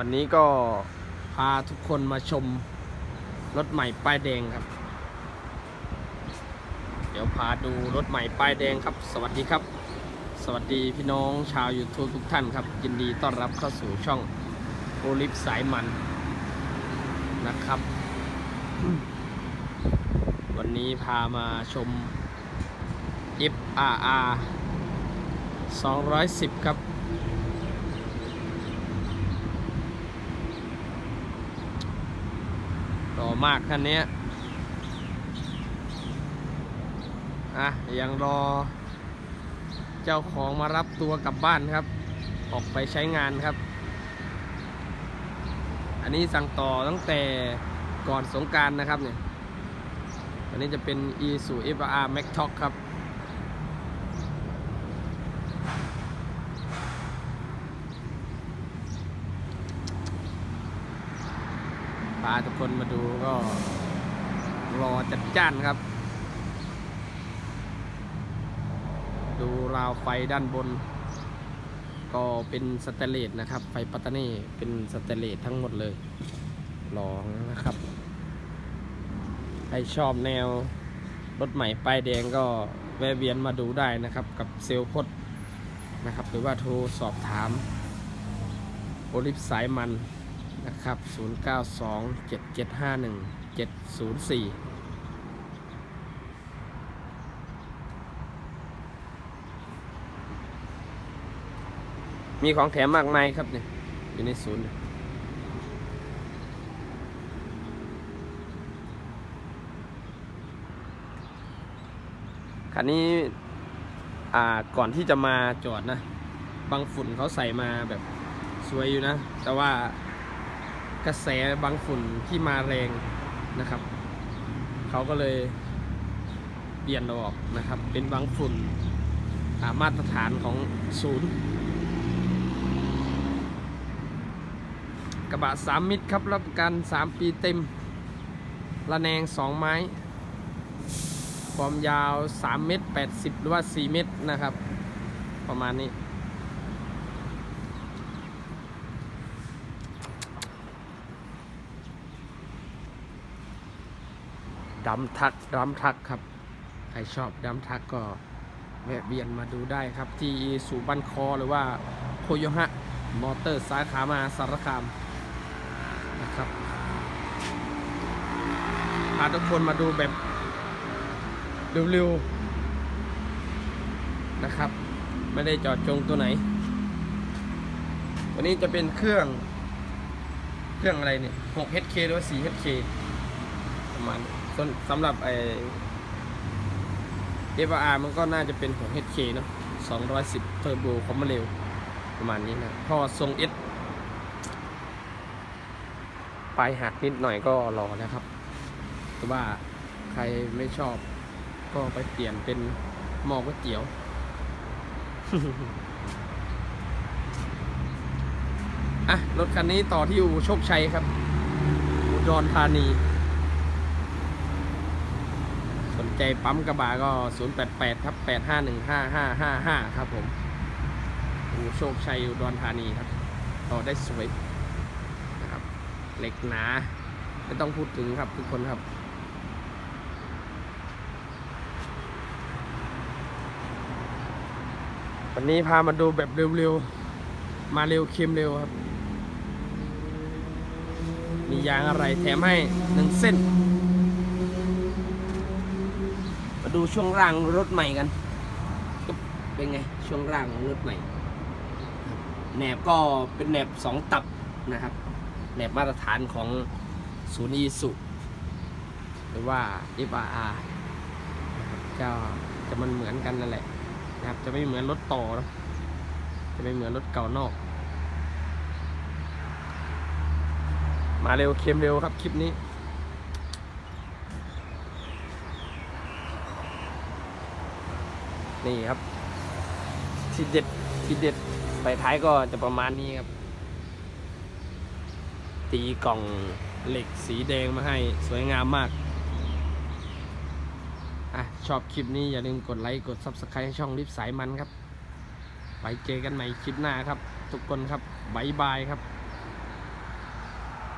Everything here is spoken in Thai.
วันนี้ก็พาทุกคนมาชมรถใหม่ป้ายแดงครับ เดี๋ยวพาดูรถใหม่ป้ายแดงครับ สวัสดีครับ สวัสดีพี่น้องชาว YouTube ทุกท่านครับ ยินดีต้อนรับเข้าสู่ช่องโอลิฟสายมันนะครับ วันนี้พามาชม FRR 210 ครับ ต่อมากคันนี้อะยังรอ เจ้าของมารับตัวกลับบ้านครับ ออกไปใช้งานครับ อันนี้สั่งต่อตั้งแต่ก่อนสงการนะครับเนี่ยอันนี้จะเป็น e s u FR Max Talk ครับาทุกคนมาดูก็รอจัดจ้านครับ ดูราวไฟด้านบน ก็เป็นสแตเลสนะครับ ไฟปัตตานีเป็นสแตเลสทั้งหมดเลยลองนะครับ ใครชอบแนวรถใหม่ป้ายแดงก็แวะเวียนมาดูได้นะครับ กับเซลพดนะครับ หรือว่าโทรสอบถาม โอลิฟสายมัน นะครับ 0927751704มีของแถมมากมายครับเนี่ยอยู่ในศูนย์คันนี้อ่าก่อนที่จะมาจอดนะ บางฝุ่นเขาใส่มาแบบสวยอยู่นะ แต่ว่า กระแสบางฝุ่นที่มาแรงนะครับ เขาก็เลยเปลี่ยนออกนะครับ เป็นบางฝุ่นามาตรฐานของศูนย์กระบะสามมิตรครับรับประกันสามปีเต็ม ระแนงสองไม้ ความยาว3เมตร80หรือว่า4เมตรนะครับ ประมาณนี้ ดัมทักดัมทักครับ ใครชอบดัมทักก็แวะเวียนมาดูได้ครับ ที่สูบันคอหรือว่าโคโยฮะ มอเตอร์สาขามาสารคามนะครับพาทุกคนมาดูแบบเร็วๆนะครับ ไม่ได้จอดจงตัวไหน วันนี้จะเป็นเครื่อง เครื่องอะไรเนี่ย 6HK หรือว่า 4HK ประมาณนี้ ส่วนสำหรับไอ้ FR มันก็น่าจะเป็น 6HK เนอะ210 เทอร์โบความเร็ว ประมาณนี้นะท่อทรง S ปลายหักนิดหน่อยก็รอนะครับ แต่ว่าใครไม่ชอบก็ไปเปลี่ยนเป็นหม้อก๋วยเตี๋ยว อะ รถคันนี้ต่อที่อู่โชคชัยครับ อุดรธานี สน ใจปั๊มกระบะก็ 088ครับ8515555 ครับผมอูโชคชัยอุดรธานีครับ ต่อได้สวยนะครับ เหล็กหนา ไม่ต้องพูดถึงครับทุกคนครับวันนี้พามาดูแบบเร็วๆ มาเร็วเค็มเร็วครับ มียางอะไรแถมให้หนึ่งเส้น มาดูช่วงล่างรถใหม่กันเป็นไงช่วงล่างของรถใหม่แหนบก็เป็นแหนบสองตับนะครับแหนบมาตรฐานของศูนย์อีสุหรือว่า FRR นะครับจะจะมันเหมือนกันนั่นแหละนะครับจะไม่เหมือนรถต่อนะจะไม่เหมือนรถเก่านอก มาเร็วเค็มเร็วครับคลิปนี้ นี่ครับทีเด็ดทีเด็ดไปท้ายก็จะประมาณนี้ครับ ตีกล่องเหล็กสีแดงมาให้สวยงามมากอะชอบคลิปนี้อย่าลืมกดไลค์ กด Subscribe ให้ช่องลิฟสายมันครับไว้เจอกันใหม่คลิปหน้าครับ ทุกคนครับบายบายครับ